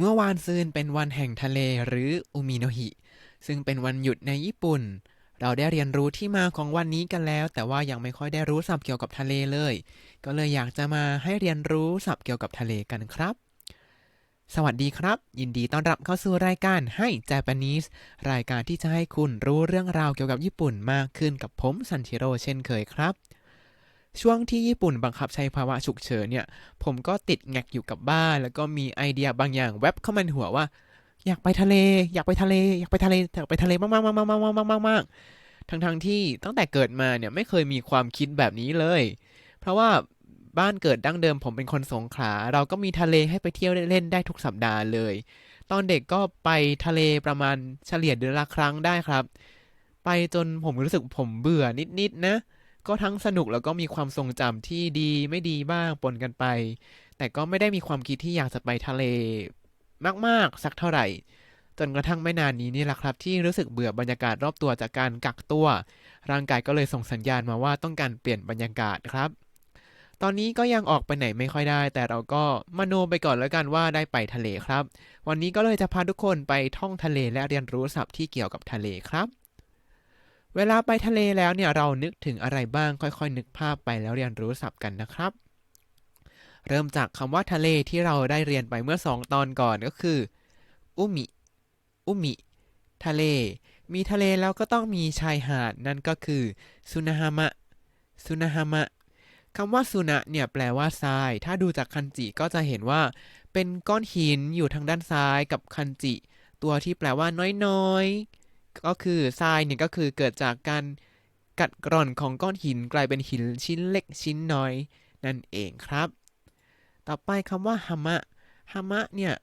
เมื่อวานซืนเป็นวันแห่งทะเลหรืออุมิโนฮิ ซึ่งเป็นวันหยุดในญี่ปุ่น เราได้เรียนรู้ที่มาของวันนี้กันแล้ว แต่ว่ายังไม่ค่อยได้รู้ศัพท์เกี่ยวกับทะเลเลย ก็เลยอยากจะมาให้เรียนรู้ศัพท์เกี่ยวกับทะเลกันครับ สวัสดีครับ ยินดีต้อนรับเข้าสู่รายการให้ Japanese รายการที่จะให้คุณรู้เรื่องราวเกี่ยวกับญี่ปุ่นมากขึ้นกับผมซันชิโร่เช่นเคยครับ ช่วงที่ญี่ปุ่นบังคับใช้ภาวะฉุกเฉินเนี่ย ผมก็ติดแงกอยู่กับบ้าน แล้วก็มีไอเดียบางอย่างแวบเข้ามาในหัวว่า อยากไปทะเล อยากไปทะเล อยากไปทะเลอยากไปทะเลมากๆมากๆมากๆมากมากมากทั้งทั้งที่ตั้งแต่เกิดมาเนี่ยไม่เคยมีความคิดแบบนี้เลย เพราะว่าบ้านเกิดดั้งเดิมผมเป็นคนสงขลา เราก็มีทะเลให้ไปเที่ยวเล่นได้ทุกสัปดาห์เลย ตอนเด็กก็ไปทะเลประมาณเฉลี่ยเดือนละครั้งได้ครับ ไปจนผมรู้สึกผมเบื่อนิดๆนนะ ก็ทั้งสนุกแล้วก็มีความทรงจำที่ดีไม่ดีบ้างปนกันไป แต่ก็ไม่ได้มีความคิดที่อยากจะไปทะเล มากๆ สักเท่าไหร่ จนกระทั่งไม่นานนี้นี่แหละครับ ที่รู้สึกเบื่อบรรยากาศรอบตัวจากการกักตัว ร่างกายก็เลยส่งสัญญาณมาว่าต้องการเปลี่ยนบรรยากาศครับ ตอนนี้ก็ยังออกไปไหนไม่ค่อยได้ แต่เราก็มโนไปก่อนแล้วกันว่าได้ไปทะเลครับ วันนี้ก็เลยจะพาทุกคนไปท่องทะเลและเรียนรู้ศัพท์ที่เกี่ยวกับทะเลครับ เวลาไปทะเลแล้วเนี่ยเรานึกถึงอะไรบ้างค่อยๆ นึกภาพไปแล้วเรียนรู้ศัพท์กันนะครับ เริ่มจากคำว่าทะเลที่เราได้เรียนไปเมื่อสองตอนก่อนก็คืออุมิอุมิทะเล มีทะเลแล้วก็ต้องมีชายหาดนั่นก็คือซุนาฮามะซุนาฮามะคำว่าซุนะเนี่ยแปลว่าทราย ถ้าดูจากคันจิก็จะเห็นว่า เป็นก้อนหินอยู่ทางด้านซ้ายกับคันจิ ตัวที่แปลว่าน้อยๆ ก็คือทรายเนี่ยก็คือเกิดจากการกัดกร่อนของก้อนหินกลายเป็นหินชิ้นเล็กชิ้นน้อย นั่นเองครับ ต่อไปคำว่าฮามะฮามะเนี่ย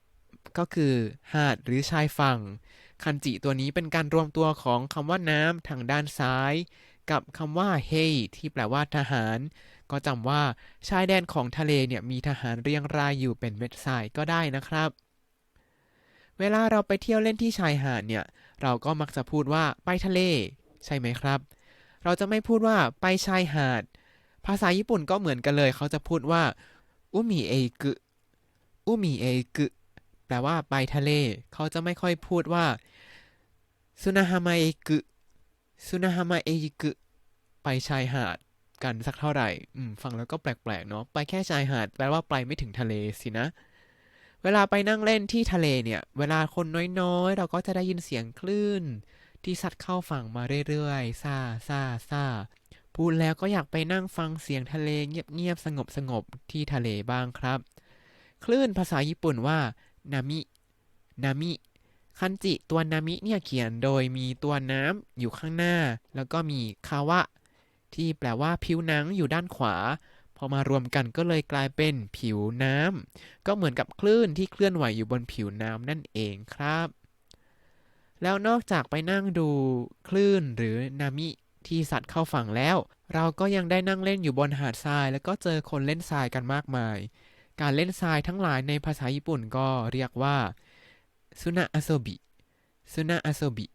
ก็คือหาดหรือชายฝั่ง คันจิตัวนี้เป็นการรวมตัวของคำว่าน้ำทางด้านซ้าย กับคำว่าเฮที่แปลว่าทหาร ก็จำว่าชายแดนของทะเลเนี่ยมีทหารเรียงรายอยู่เป็นเม็ดทรายก็ได้นะครับ เวลาเราไปเที่ยวเล่นที่ชายหาดเนี่ย เราก็มักจะพูดว่าไปทะเล ใช่ไหมครับ เราจะไม่พูดว่าไปชายหาด ภาษาญี่ปุ่นก็เหมือนกันเลย เขาจะพูดว่าอุมิเอกุอุมิเอกุแปลว่าไปทะเล เขาจะไม่ค่อยพูดว่าซุนาฮามาเอกุซุนาฮามาเอกุไปชายหาดกันสักเท่าไหร่ อืม ฟังแล้วก็แปลกๆ เนาะ ไปแค่ชายหาด แปลว่าไปไม่ถึงทะเลสินะ เวลาไปนั่งเล่นที่ทะเลเนี่ย เวลาคนน้อยๆ เราก็จะได้ยินเสียงคลื่น ที่ซัดเข้าฝั่งมาเรื่อยๆซาซาซาพูดแล้วก็อยากไปนั่งฟังเสียงทะเลเงียบๆ สงบๆที่ทะเลบ้างครับ คลื่นภาษาญี่ปุ่นว่านามิ นามิ คันจิตัวนามิเนี่ยเขียนโดยมีตัวน้ำอยู่ข้างหน้า แล้วก็มีคาวะ ที่แปลว่าผิวหนังอยู่ด้านขวา พอมารวมกันก็เลยกลายเป็นผิวน้ำก็เหมือนกับคลื่นที่เคลื่อนไหวอยู่บนผิวน้ำนั่นเองครับ แล้วนอกจากไปนั่งดูคลื่นหรือนามิที่สัตว์เข้าฝั่งแล้ว เราก็ยังได้นั่งเล่นอยู่บนหาดทราย แล้วก็เจอคนเล่นทรายกันมากมาย การเล่นทรายทั้งหลายในภาษาญี่ปุ่นก็เรียกว่าซุนะอาโซบิซุนะอาโซบิ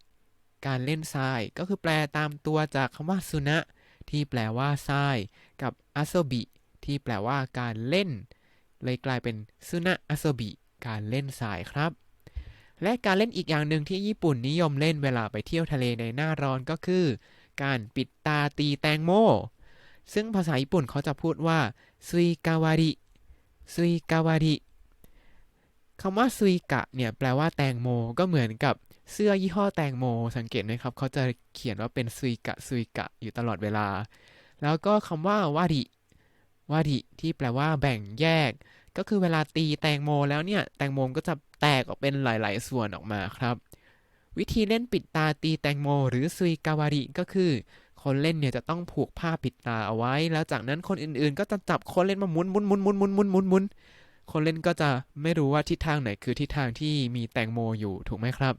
การเล่นทรายก็คือแปลตามตัวจากคำว่าซุนะ ที่แปลว่าทราย กับอาโซบิที่แปลว่าการเล่น เลยกลายเป็นซุนะอาโซบิการเล่นทรายครับ และการเล่นอีกอย่างหนึ่งที่ญี่ปุ่นนิยมเล่นเวลาไปเที่ยวทะเลในหน้าร้อนก็คือ การปิดตาตีแตงโม ซึ่งภาษาญี่ปุ่นเขาจะพูดว่าซุยกาวาริซุยกาวาริคำว่าซุยกะเนี่ยแปลว่าแตงโมก็เหมือนกับ เสื้อยี่ห้อแตงโม สังเกตไหมครับเขาจะเขียนว่าเป็นซุยกะซุยกะอยู่ตลอดเวลา แล้วก็คำว่าวาริวาริที่แปลว่าแบ่งแยก ก็คือเวลาตีแตงโมแล้วเนี่ย แตงโมก็จะแตกออกเป็นหลาย ๆ ส่วนออกมาครับ วิธีเล่นปิดตาตีแตงโม หรือซุยกาวาริก็คือ คนเล่นเนี่ยจะต้องผูกผ้าปิดตาเอาไว้ แล้วจากนั้นคนอื่น ๆ ก็จะจับคนเล่นมาหมุนหมุนหมุนหมุนหมุนหมุนหมุนหมุนคนเล่นก็จะไม่รู้ว่าทิศทางไหนคือทิศทางที่มีแตงโมอยู่ถูกไหมครับ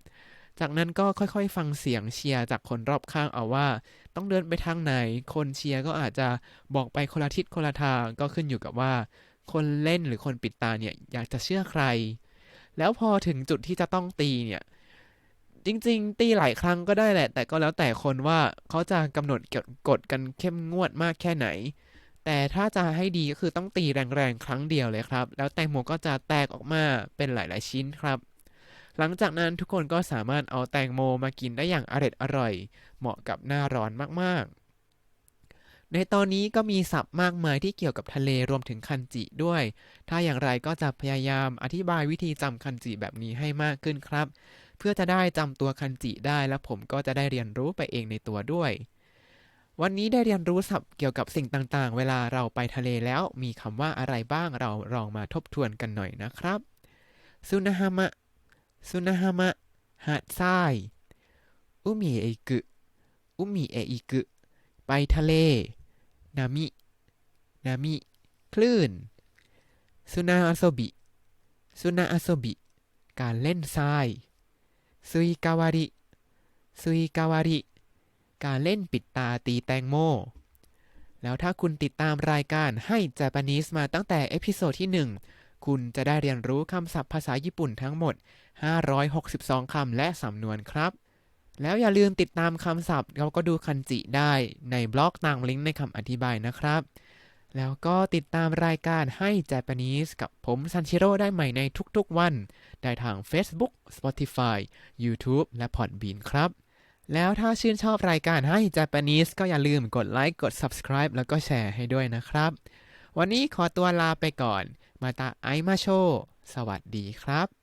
จากนั้นก็ค่อยๆ ฟังเสียงเชียร์จากคนรอบข้างเอาว่า ต้องเดินไปทางไหน คนเชียร์ก็อาจจะบอกไปคนละทิศคนละทางก็ขึ้นอยู่กับว่า คนเล่นหรือคนปิดตาเนี่ยอยากจะเชื่อใคร แล้วพอถึงจุดที่จะต้องตีเนี่ยจริงๆ ตีหลายครั้งก็ได้แหละ แต่ก็แล้วแต่คนว่าเขาจะกำหนดกฎกันเข้มงวดมากแค่ไหน แต่ถ้าจะให้ดีก็คือต้องตีแรงๆ ครั้งเดียวเลยครับ แล้วแตงโมก็จะแตกออกมาเป็นหลายๆชิ้นครับ หลังจากนั้นทุกคนก็สามารถเอาแตงโมมากินได้อย่างอร็ดอร่อย เหมาะกับหน้าร้อนมากๆ ในตอนนี้ก็มีศัพท์มากมายที่เกี่ยวกับทะเลรวมถึงคันจิด้วย ถ้าอย่างไรก็จะพยายามอธิบายวิธีจำคันจิแบบนี้ให้มากขึ้นครับ เพื่อจะได้จำตัวคันจิได้และผมก็จะได้เรียนรู้ไปเองในตัวด้วย วันนี้ได้เรียนรู้ศัพท์เกี่ยวกับสิ่งต่างๆ เวลาเราไปทะเลแล้วมีคำว่าอะไรบ้างเราลองมาทบทวนกันหน่อยนะครับซุนฮามะ ซุนาฮามะ หาดทราย อุมิเอกุอุมิเออิกุ ไปทะเล นามิ นามิ คลื่น ซุนาอาโซบิ ซุนาอาโซบิ การเล่นทราย ซุยกาวาริ ซุยกาวาริ การเล่นปิดตาตีแตงโม แล้วถ้าคุณติดตามรายการให้ Japanese มาตั้งแต่เอพิโซดที่ 1 คุณจะได้เรียนรู้คำศัพท์ภาษาญี่ปุ่นทั้งหมด 562 คำและสำนวนครับ แล้วอย่าลืมติดตามคำศัพท์แล้วก็ดูคันจิได้ในบล็อกตามลิงก์ในคำอธิบายนะครับ แล้วก็ติดตามรายการให้ Japanese กับผมซันชิโร่ได้ใหม่ในทุกๆวัน ได้ทาง Facebook Spotify YouTube และ Podbean ครับแล้วถ้าชื่นชอบรายการให้ Japanese ก็อย่าลืมกดไลค์ กด Subscribe แล้วก็แชร์ให้ด้วยนะครับ วันนี้ขอตัวลาไปก่อน มาตาไอมาโช สวัสดีครับ